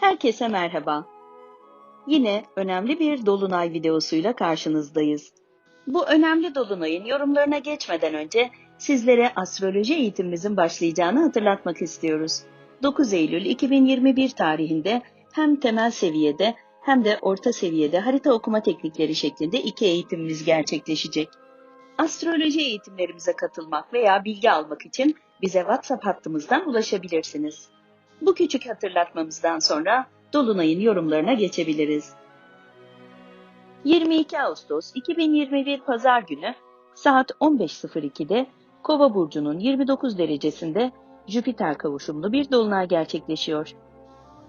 Herkese merhaba. Yine önemli bir dolunay videosuyla karşınızdayız. Bu önemli dolunayın yorumlarına geçmeden önce sizlere astroloji eğitimimizin başlayacağını hatırlatmak istiyoruz. 9 Eylül 2021 tarihinde hem temel seviyede hem de orta seviyede harita okuma teknikleri şeklinde iki eğitimimiz gerçekleşecek. Astroloji eğitimlerimize katılmak veya bilgi almak için bize WhatsApp hattımızdan ulaşabilirsiniz. Bu küçük hatırlatmamızdan sonra Dolunay'ın yorumlarına geçebiliriz. 22 Ağustos 2021 Pazar günü saat 15.02'de Kova burcunun 29 derecesinde Jüpiter kavuşumlu bir dolunay gerçekleşiyor.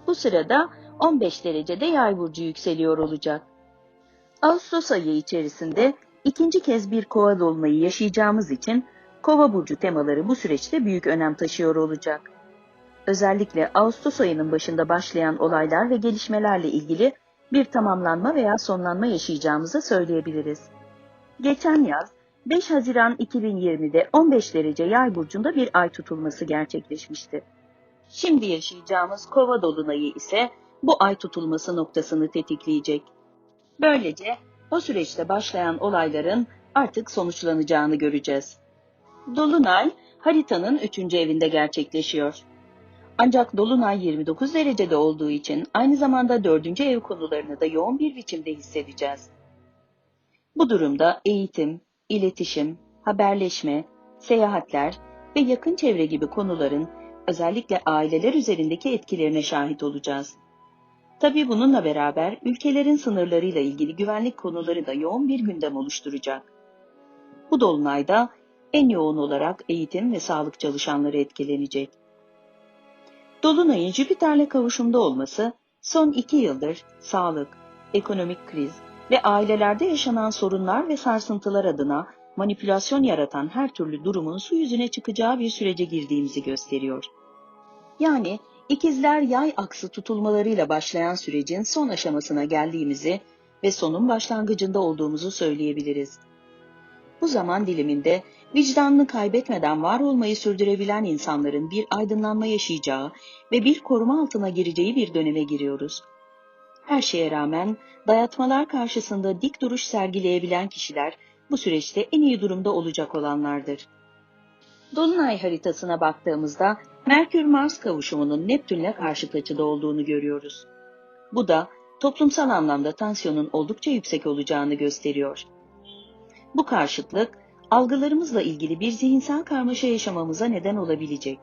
Bu sırada 15 derecede Yay burcu yükseliyor olacak. Ağustos ayı içerisinde ikinci kez bir Kova dolunayı yaşayacağımız için Kova burcu temaları bu süreçte büyük önem taşıyor olacak. Özellikle Ağustos ayının başında başlayan olaylar ve gelişmelerle ilgili bir tamamlanma veya sonlanma yaşayacağımızı söyleyebiliriz. Geçen yaz 5 Haziran 2020'de 15 derece yay burcunda bir ay tutulması gerçekleşmişti. Şimdi yaşayacağımız kova dolunayı ise bu ay tutulması noktasını tetikleyecek. Böylece o süreçte başlayan olayların artık sonuçlanacağını göreceğiz. Dolunay haritanın 3. evinde gerçekleşiyor. Ancak Dolunay 29 derecede olduğu için aynı zamanda 4. ev konularını da yoğun bir biçimde hissedeceğiz. Bu durumda eğitim, iletişim, haberleşme, seyahatler ve yakın çevre gibi konuların özellikle aileler üzerindeki etkilerine şahit olacağız. Tabii bununla beraber ülkelerin sınırlarıyla ilgili güvenlik konuları da yoğun bir gündem oluşturacak. Bu dolunayda en yoğun olarak eğitim ve sağlık çalışanları etkilenecek. Dolunay'ın Jüpiter'le kavuşumda olması son iki yıldır sağlık, ekonomik kriz ve ailelerde yaşanan sorunlar ve sarsıntılar adına manipülasyon yaratan her türlü durumun su yüzüne çıkacağı bir sürece girdiğimizi gösteriyor. Yani ikizler yay aksı tutulmalarıyla başlayan sürecin son aşamasına geldiğimizi ve sonun başlangıcında olduğumuzu söyleyebiliriz. Bu zaman diliminde vicdanını kaybetmeden var olmayı sürdürebilen insanların bir aydınlanma yaşayacağı ve bir koruma altına gireceği bir döneme giriyoruz. Her şeye rağmen dayatmalar karşısında dik duruş sergileyebilen kişiler bu süreçte en iyi durumda olacak olanlardır. Dolunay haritasına baktığımızda Merkür-Mars kavuşumunun Neptünle karşıt açıda olduğunu görüyoruz. Bu da toplumsal anlamda tansiyonun oldukça yüksek olacağını gösteriyor. Bu karşıtlık algılarımızla ilgili bir zihinsel karmaşa yaşamamıza neden olabilecek.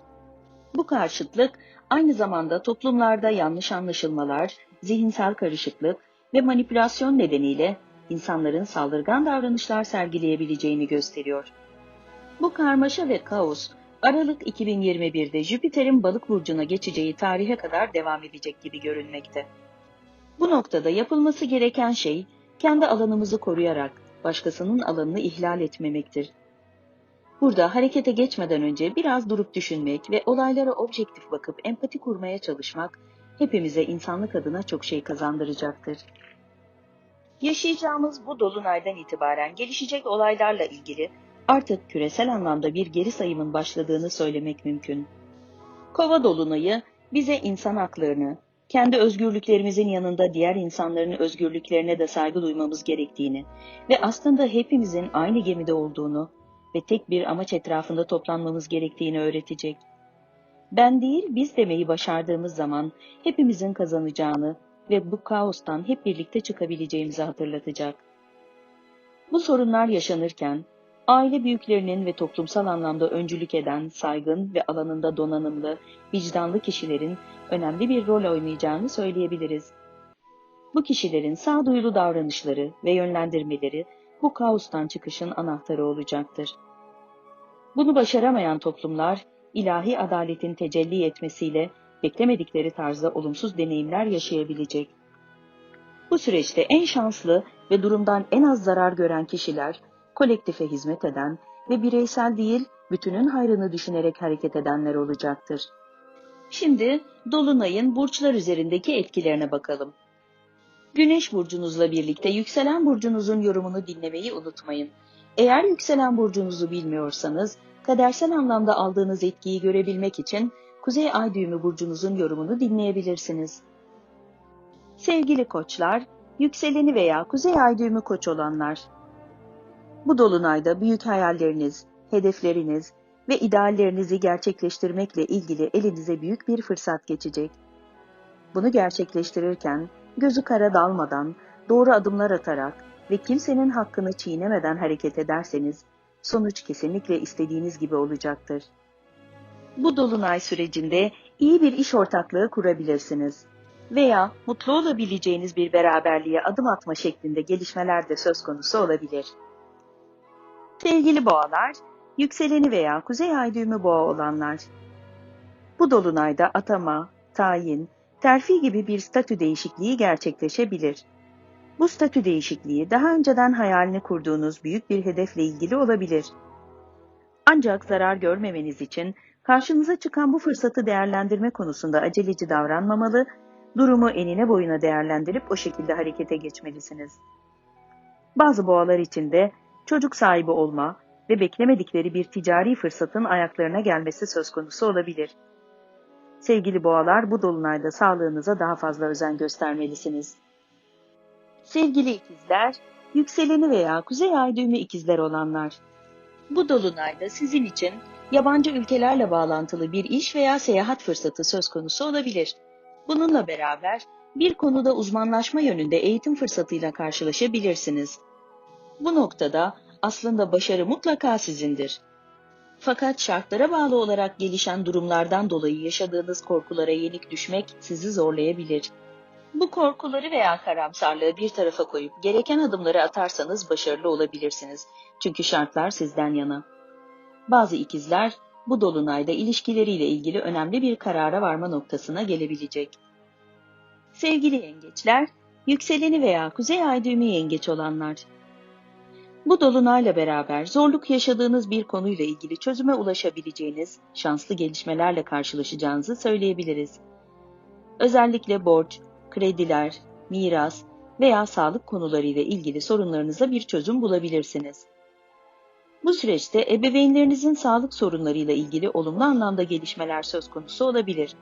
Bu karşıtlık aynı zamanda toplumlarda yanlış anlaşılmalar, zihinsel karışıklık ve manipülasyon nedeniyle insanların saldırgan davranışlar sergileyebileceğini gösteriyor. Bu karmaşa ve kaos Aralık 2021'de Jüpiter'in balık burcuna geçeceği tarihe kadar devam edecek gibi görünmekte. Bu noktada yapılması gereken şey kendi alanımızı koruyarak başkasının alanını ihlal etmemektir. Burada harekete geçmeden önce biraz durup düşünmek ve olaylara objektif bakıp empati kurmaya çalışmak hepimize insanlık adına çok şey kazandıracaktır. Yaşayacağımız bu dolunaydan itibaren gelişecek olaylarla ilgili artık küresel anlamda bir geri sayımın başladığını söylemek mümkün. Kova dolunayı bize insan haklarını, kendi özgürlüklerimizin yanında diğer insanların özgürlüklerine de saygı duymamız gerektiğini ve aslında hepimizin aynı gemide olduğunu ve tek bir amaç etrafında toplanmamız gerektiğini öğretecek. Ben değil biz demeyi başardığımız zaman hepimizin kazanacağını ve bu kaostan hep birlikte çıkabileceğimizi hatırlatacak. Bu sorunlar yaşanırken aile büyüklerinin ve toplumsal anlamda öncülük eden saygın ve alanında donanımlı, vicdanlı kişilerin önemli bir rol oynayacağını söyleyebiliriz. Bu kişilerin sağduyulu davranışları ve yönlendirmeleri bu kaostan çıkışın anahtarı olacaktır. Bunu başaramayan toplumlar ilahi adaletin tecelli etmesiyle beklemedikleri tarzda olumsuz deneyimler yaşayabilecek. Bu süreçte en şanslı ve durumdan en az zarar gören kişiler kolektife hizmet eden ve bireysel değil bütünün hayrını düşünerek hareket edenler olacaktır. Şimdi Dolunay'ın burçlar üzerindeki etkilerine bakalım. Güneş burcunuzla birlikte yükselen burcunuzun yorumunu dinlemeyi unutmayın. Eğer yükselen burcunuzu bilmiyorsanız, kadersel anlamda aldığınız etkiyi görebilmek için Kuzey Ay düğümü burcunuzun yorumunu dinleyebilirsiniz. Sevgili koçlar, yükseleni veya kuzey ay düğümü koç olanlar. Bu dolunayda büyük hayalleriniz, hedefleriniz ve ideallerinizi gerçekleştirmekle ilgili elinize büyük bir fırsat geçecek. Bunu gerçekleştirirken gözü kara dalmadan, doğru adımlar atarak ve kimsenin hakkını çiğnemeden hareket ederseniz sonuç kesinlikle istediğiniz gibi olacaktır. Bu dolunay sürecinde iyi bir iş ortaklığı kurabilirsiniz veya mutlu olabileceğiniz bir beraberliğe adım atma şeklinde gelişmeler de söz konusu olabilir. Sevgili boğalar, yükseleni veya kuzey ay düğümü boğa olanlar. Bu dolunayda atama, tayin, terfi gibi bir statü değişikliği gerçekleşebilir. Bu statü değişikliği daha önceden hayalini kurduğunuz büyük bir hedefle ilgili olabilir. Ancak zarar görmemeniz için karşınıza çıkan bu fırsatı değerlendirme konusunda aceleci davranmamalı, durumu enine boyuna değerlendirip o şekilde harekete geçmelisiniz. Bazı boğalar için de çocuk sahibi olma ve beklemedikleri bir ticari fırsatın ayaklarına gelmesi söz konusu olabilir. Sevgili boğalar bu dolunayda sağlığınıza daha fazla özen göstermelisiniz. Sevgili ikizler, yükseleni veya kuzey ay düğümü ikizler olanlar. Bu dolunayda sizin için yabancı ülkelerle bağlantılı bir iş veya seyahat fırsatı söz konusu olabilir. Bununla beraber bir konuda uzmanlaşma yönünde eğitim fırsatıyla karşılaşabilirsiniz. Bu noktada aslında başarı mutlaka sizindir. Fakat şartlara bağlı olarak gelişen durumlardan dolayı yaşadığınız korkulara yenik düşmek sizi zorlayabilir. Bu korkuları veya karamsarlığı bir tarafa koyup gereken adımları atarsanız başarılı olabilirsiniz. Çünkü şartlar sizden yana. Bazı ikizler bu dolunayda ilişkileriyle ilgili önemli bir karara varma noktasına gelebilecek. Sevgili yengeçler, yükseleni veya kuzey ay düğümü yengeç olanlar. Bu dolunayla beraber zorluk yaşadığınız bir konuyla ilgili çözüme ulaşabileceğiniz şanslı gelişmelerle karşılaşacağınızı söyleyebiliriz. Özellikle borç, krediler, miras veya sağlık konularıyla ilgili sorunlarınıza bir çözüm bulabilirsiniz. Bu süreçte ebeveynlerinizin sağlık sorunlarıyla ilgili olumlu anlamda gelişmeler söz konusu olabilir.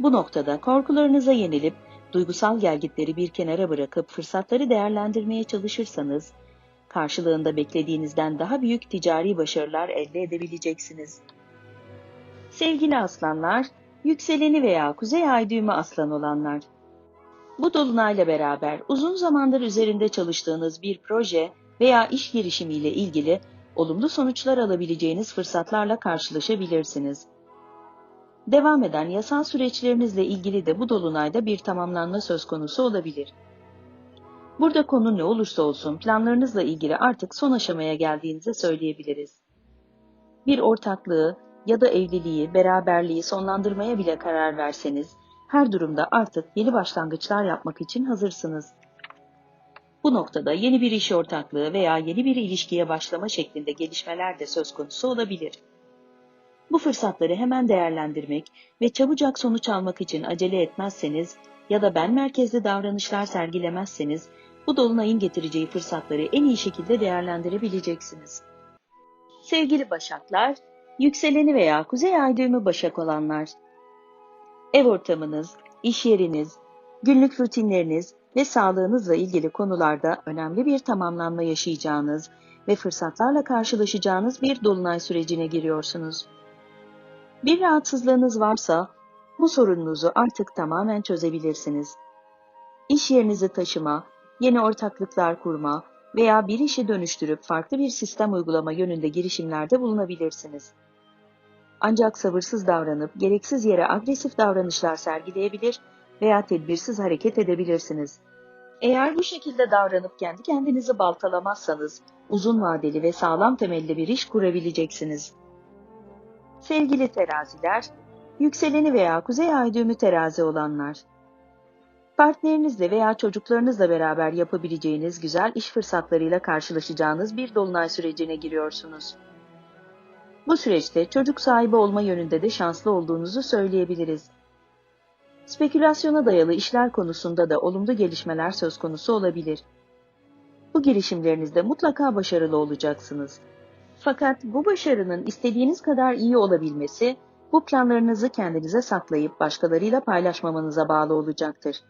Bu noktada korkularınıza yenilip duygusal gelgitleri bir kenara bırakıp fırsatları değerlendirmeye çalışırsanız, karşılığında beklediğinizden daha büyük ticari başarılar elde edebileceksiniz. Sevgili aslanlar, yükseleni veya kuzey ay düğümü aslan olanlar. Bu dolunayla beraber uzun zamandır üzerinde çalıştığınız bir proje veya iş girişimiyle ilgili olumlu sonuçlar alabileceğiniz fırsatlarla karşılaşabilirsiniz. Devam eden yasal süreçlerinizle ilgili de bu dolunayda bir tamamlanma söz konusu olabilir. Burada konu ne olursa olsun planlarınızla ilgili artık son aşamaya geldiğinizi söyleyebiliriz. Bir ortaklığı ya da evliliği, beraberliği sonlandırmaya bile karar verseniz, her durumda artık yeni başlangıçlar yapmak için hazırsınız. Bu noktada yeni bir iş ortaklığı veya yeni bir ilişkiye başlama şeklinde gelişmeler de söz konusu olabilir. Bu fırsatları hemen değerlendirmek ve çabucak sonuç almak için acele etmezseniz ya da ben merkezli davranışlar sergilemezseniz bu dolunayın getireceği fırsatları en iyi şekilde değerlendirebileceksiniz. Sevgili Başaklar, yükseleni veya kuzey ay düğümü Başak olanlar. Ev ortamınız, iş yeriniz, günlük rutinleriniz ve sağlığınızla ilgili konularda önemli bir tamamlanma yaşayacağınız ve fırsatlarla karşılaşacağınız bir dolunay sürecine giriyorsunuz. Bir rahatsızlığınız varsa bu sorununuzu artık tamamen çözebilirsiniz. İş yerinizi taşıma, yeni ortaklıklar kurma veya bir işi dönüştürüp farklı bir sistem uygulama yönünde girişimlerde bulunabilirsiniz. Ancak sabırsız davranıp gereksiz yere agresif davranışlar sergileyebilir veya tedbirsiz hareket edebilirsiniz. Eğer bu şekilde davranıp kendi kendinizi baltalamazsanız uzun vadeli ve sağlam temelli bir iş kurabileceksiniz. Sevgili teraziler, yükseleni veya kuzey ay terazi olanlar. Partnerinizle veya çocuklarınızla beraber yapabileceğiniz güzel iş fırsatlarıyla karşılaşacağınız bir dolunay sürecine giriyorsunuz. Bu süreçte çocuk sahibi olma yönünde de şanslı olduğunuzu söyleyebiliriz. Spekülasyona dayalı işler konusunda da olumlu gelişmeler söz konusu olabilir. Bu girişimlerinizde mutlaka başarılı olacaksınız. Fakat bu başarının istediğiniz kadar iyi olabilmesi, bu planlarınızı kendinize saklayıp başkalarıyla paylaşmamanıza bağlı olacaktır.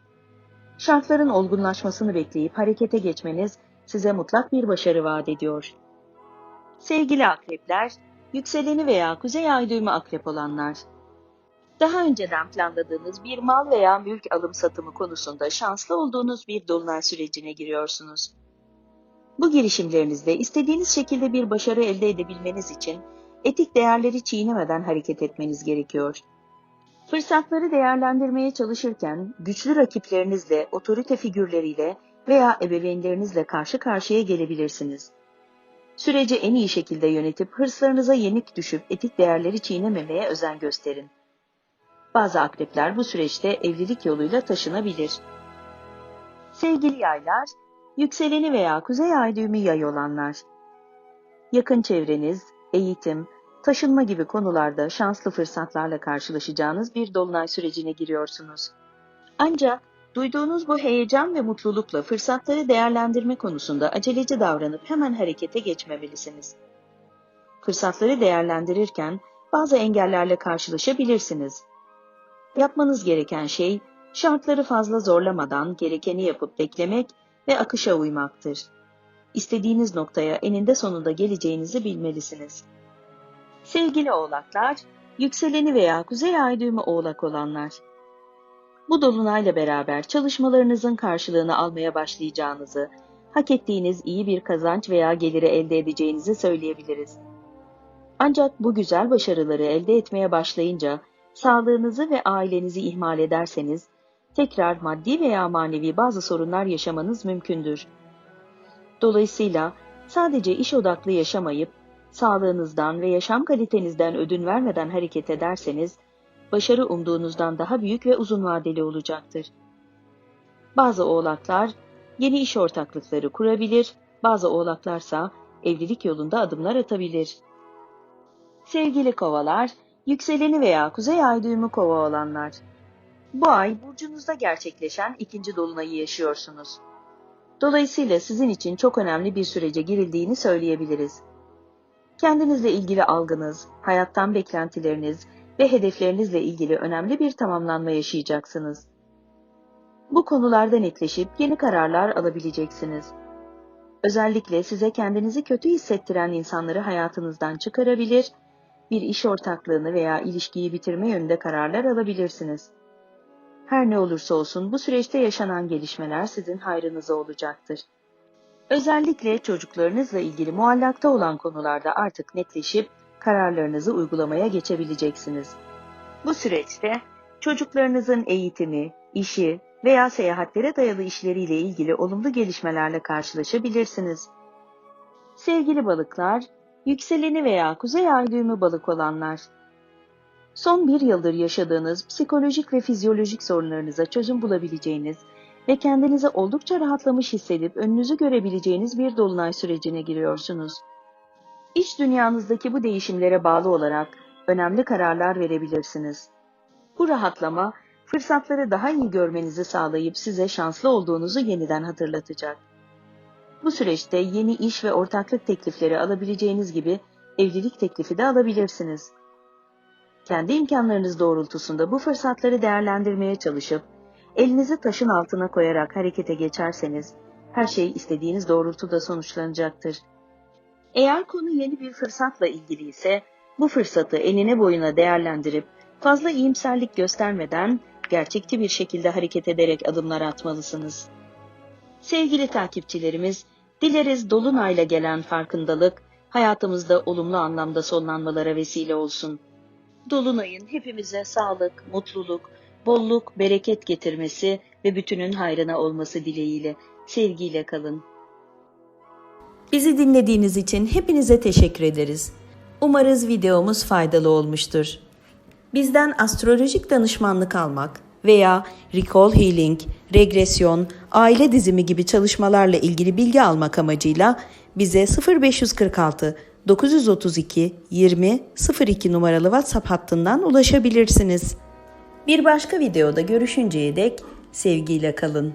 Şartların olgunlaşmasını bekleyip harekete geçmeniz size mutlak bir başarı vaat ediyor. Sevgili akrepler, yükseleni veya kuzey ay düğümü akrep olanlar. Daha önceden planladığınız bir mal veya mülk alım satımı konusunda şanslı olduğunuz bir dolunay sürecine giriyorsunuz. Bu girişimlerinizde istediğiniz şekilde bir başarı elde edebilmeniz için etik değerleri çiğnemeden hareket etmeniz gerekiyor. Fırsatları değerlendirmeye çalışırken güçlü rakiplerinizle, otorite figürleriyle veya ebeveynlerinizle karşı karşıya gelebilirsiniz. Süreci en iyi şekilde yönetip hırslarınıza yenik düşüp etik değerleri çiğnememeye özen gösterin. Bazı akrepler bu süreçte evlilik yoluyla taşınabilir. Sevgili yaylar, yükseleni veya kuzey ay düğümü yay olanlar. Yakın çevreniz, eğitim, taşınma gibi konularda şanslı fırsatlarla karşılaşacağınız bir dolunay sürecine giriyorsunuz. Ancak duyduğunuz bu heyecan ve mutlulukla fırsatları değerlendirme konusunda aceleci davranıp hemen harekete geçmemelisiniz. Fırsatları değerlendirirken bazı engellerle karşılaşabilirsiniz. Yapmanız gereken şey şartları fazla zorlamadan gerekeni yapıp beklemek ve akışa uymaktır. İstediğiniz noktaya eninde sonunda geleceğinizi bilmelisiniz. Sevgili oğlaklar, yükseleni veya kuzey ay düğümü oğlak olanlar. Bu dolunayla beraber çalışmalarınızın karşılığını almaya başlayacağınızı, hak ettiğiniz iyi bir kazanç veya geliri elde edeceğinizi söyleyebiliriz. Ancak bu güzel başarıları elde etmeye başlayınca sağlığınızı ve ailenizi ihmal ederseniz tekrar maddi veya manevi bazı sorunlar yaşamanız mümkündür. Dolayısıyla sadece iş odaklı yaşamayıp sağlığınızdan ve yaşam kalitenizden ödün vermeden hareket ederseniz başarı umduğunuzdan daha büyük ve uzun vadeli olacaktır. Bazı oğlaklar yeni iş ortaklıkları kurabilir, bazı oğlaklarsa evlilik yolunda adımlar atabilir. Sevgili kovalar, yükseleni veya kuzey ay düğümü kova olanlar. Bu ay burcunuzda gerçekleşen ikinci dolunayı yaşıyorsunuz. Dolayısıyla sizin için çok önemli bir sürece girildiğini söyleyebiliriz. Kendinizle ilgili algınız, hayattan beklentileriniz ve hedeflerinizle ilgili önemli bir tamamlanma yaşayacaksınız. Bu konularda netleşip yeni kararlar alabileceksiniz. Özellikle size kendinizi kötü hissettiren insanları hayatınızdan çıkarabilir, bir iş ortaklığını veya ilişkiyi bitirme yönünde kararlar alabilirsiniz. Her ne olursa olsun bu süreçte yaşanan gelişmeler sizin hayrınıza olacaktır. Özellikle çocuklarınızla ilgili muallakta olan konularda artık netleşip kararlarınızı uygulamaya geçebileceksiniz. Bu süreçte çocuklarınızın eğitimi, işi veya seyahatlere dayalı işleriyle ilgili olumlu gelişmelerle karşılaşabilirsiniz. Sevgili balıklar, yükseleni veya kuzey ay düğümü balık olanlar. Son bir yıldır yaşadığınız psikolojik ve fizyolojik sorunlarınıza çözüm bulabileceğiniz ve kendinizi oldukça rahatlamış hissedip önünüzü görebileceğiniz bir dolunay sürecine giriyorsunuz. İç dünyanızdaki bu değişimlere bağlı olarak önemli kararlar verebilirsiniz. Bu rahatlama fırsatları daha iyi görmenizi sağlayıp size şanslı olduğunuzu yeniden hatırlatacak. Bu süreçte yeni iş ve ortaklık teklifleri alabileceğiniz gibi evlilik teklifi de alabilirsiniz. Kendi imkanlarınız doğrultusunda bu fırsatları değerlendirmeye çalışıp elinizi taşın altına koyarak harekete geçerseniz her şey istediğiniz doğrultuda sonuçlanacaktır. Eğer konu yeni bir fırsatla ilgili ise bu fırsatı enine boyuna değerlendirip fazla iyimserlik göstermeden gerçekçi bir şekilde hareket ederek adımlar atmalısınız. Sevgili takipçilerimiz, dileriz Dolunay'la gelen farkındalık hayatımızda olumlu anlamda sonlanmalara vesile olsun. Dolunay'ın hepimize sağlık, mutluluk, bolluk, bereket getirmesi ve bütünün hayrına olması dileğiyle sevgiyle kalın. Bizi dinlediğiniz için hepinize teşekkür ederiz. Umarız videomuz faydalı olmuştur. Bizden astrolojik danışmanlık almak veya recall healing, regresyon, aile dizimi gibi çalışmalarla ilgili bilgi almak amacıyla bize 0546 932 20 02 numaralı WhatsApp hattından ulaşabilirsiniz. Bir başka videoda görüşünceye dek sevgiyle kalın.